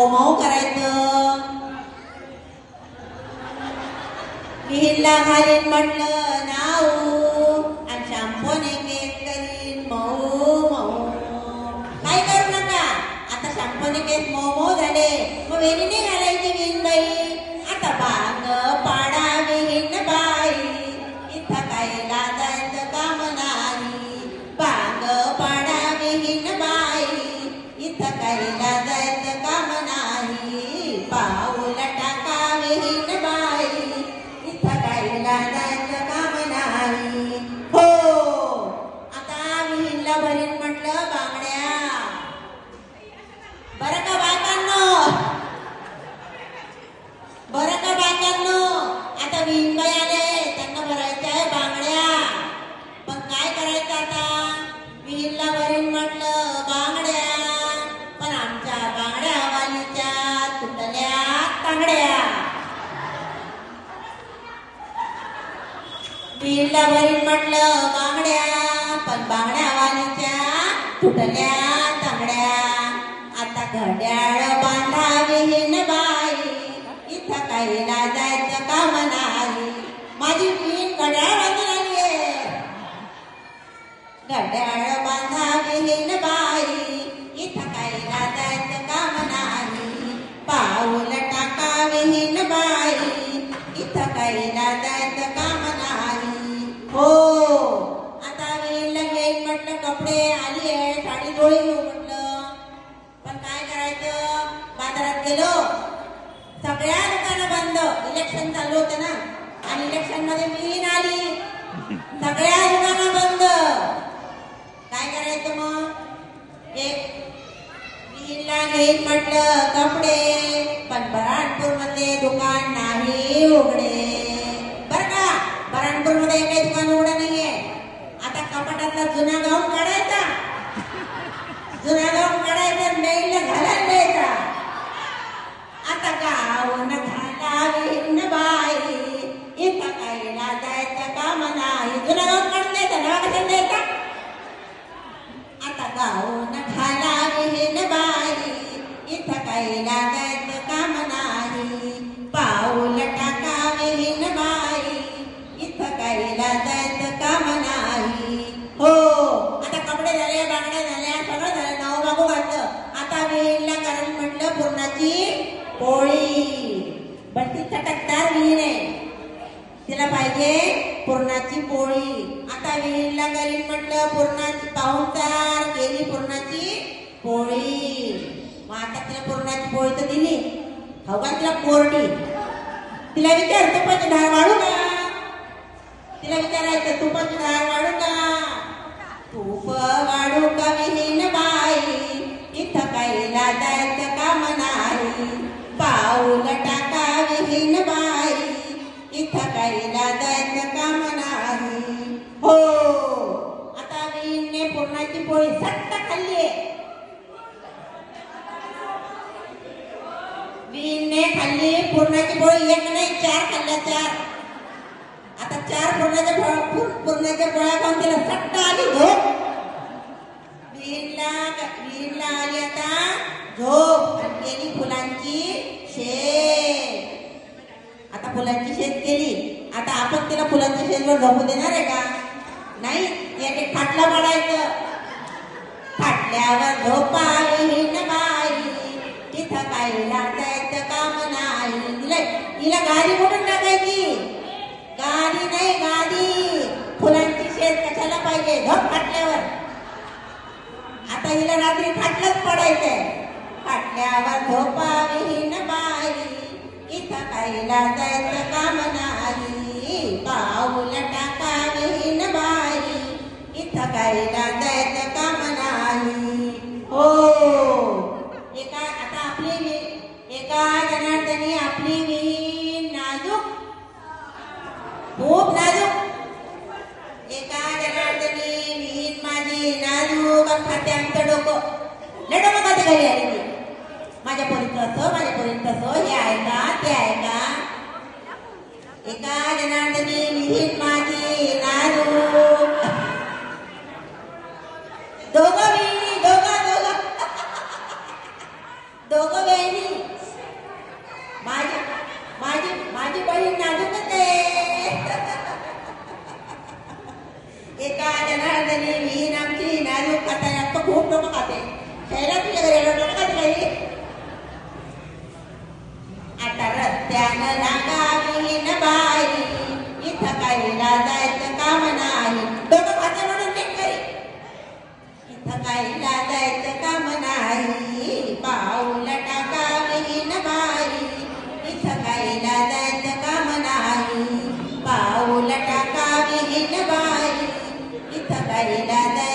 मऊ मऊ करायचं. विहिरला घालीन म्हटलं नाऊ आणि शॅम्पूने केस करीन. मऊ मऊ. काय करू नका आता शॅम्पूने केस मऊ मऊ झाले. मग वेणीने घालायची विहीन पिल्ला भरीन म्हटलं बांगड्या पण बांगड्या वालीच्या तुटल्या तांगड्या. आता घड्याळ बांधा विहीन बाई इथं काही लाजायचं काम नाही. माझी पिन घड्याळ आली आहे घड्याळ बांधा विहीन बाई इथं काही लाजायचं काम साडी घेऊ हो म्हटलं. पण काय करायचं? बाजारात गेलो. सगळ्या दुकानं बंद. इलेक्शन चालू होतं ना. आणि इलेक्शनमध्ये मी आली. सगळ्या दुकानं बंद. काय करायचं मग? एक विहीनला घेईन म्हटलं. कपडे. पण बराणपूरमध्ये दुकान नाही उघडे. बर का? बराणपूरमध्ये काही दुकान उघडं नाहीये. इथं काही लागायचं काम नाही पाऊल टाकावीन बाई इथं काही लागायचं काम नाही हो आता कपडे झाले बांगड्या झाल्या सगळं झालं नाव हो, बाबू घातलं. आता विहीनला कारण म्हटलं पूर्णाची पोळी. पण ती चटकदार विहीन आहे. तिला पाहिजे पुरणाची पोळी. आता विहीरला गेली म्हटलं पुरणाची पाहुणचार केली पुरणाची पोळी. मग आता तिला पुरणाची पोळी तर दिली. हो का तिला कोरडी. तिला विचार पण धार वाढू का? तिला विचारायचं तुपाची धार वाढू का? तूप वाढू का विहीन बाई? इथं काही जायचं काम नाही. पाऊल टाका विहीन बाई? इथं काही जायचं काम नाही. हो. आता विहीनने पूर्णाची पोळी सट्ट खाल्ली विहीनने खाल्ली पूर्णाची पोळी एक नाही चार खाल्ल्या चार. आता चार पुरणाच्या पुरणाच्या पूर- पोळ्या खाऊन तिला सट्ट आली हो. झोप विहीनला विहीनला आली आता झोप. आणि केली फुलांची शेत आता फुलांची शेत केली. आता आपण तिला फुलांच्या शेतवर झोपू देणार आहे का? नाही याने खाटला पाडायचं खाटल्यावर झोपा विहीन बाई. तिथं काही लाजायचं नाही तिला गाडी कुठून टाकायची गाडी नाही गाडी. फुलांची शेत कशाला पाहिजे? झोप फाटल्यावर. आता हिला रात्री खाटलंच पडायचंय. खाटल्यावर झोपा विहीन बाई. इथं काही लाजायचं काम नाही. पाऊल टाका विहीन बाई. इथं काही लाजायचं काम नाही. हो. हे काय आता आपली एका जनार्दनी आपली विहीन नाजूक. खूप नाजूक. एका जनार्दनी विहीन माझी नाजूक खाते आमचं डोकं. लय डोकं खाते घरी आली मी. माझ्या पोरीत असं माझ्या पोरीत हे ऐका ते ऐका एका जनार्दनी विहीन एका जनारदने मी नाम की नाजूक खाता खूप लोक खाते शहरात إن باري إتبري لدي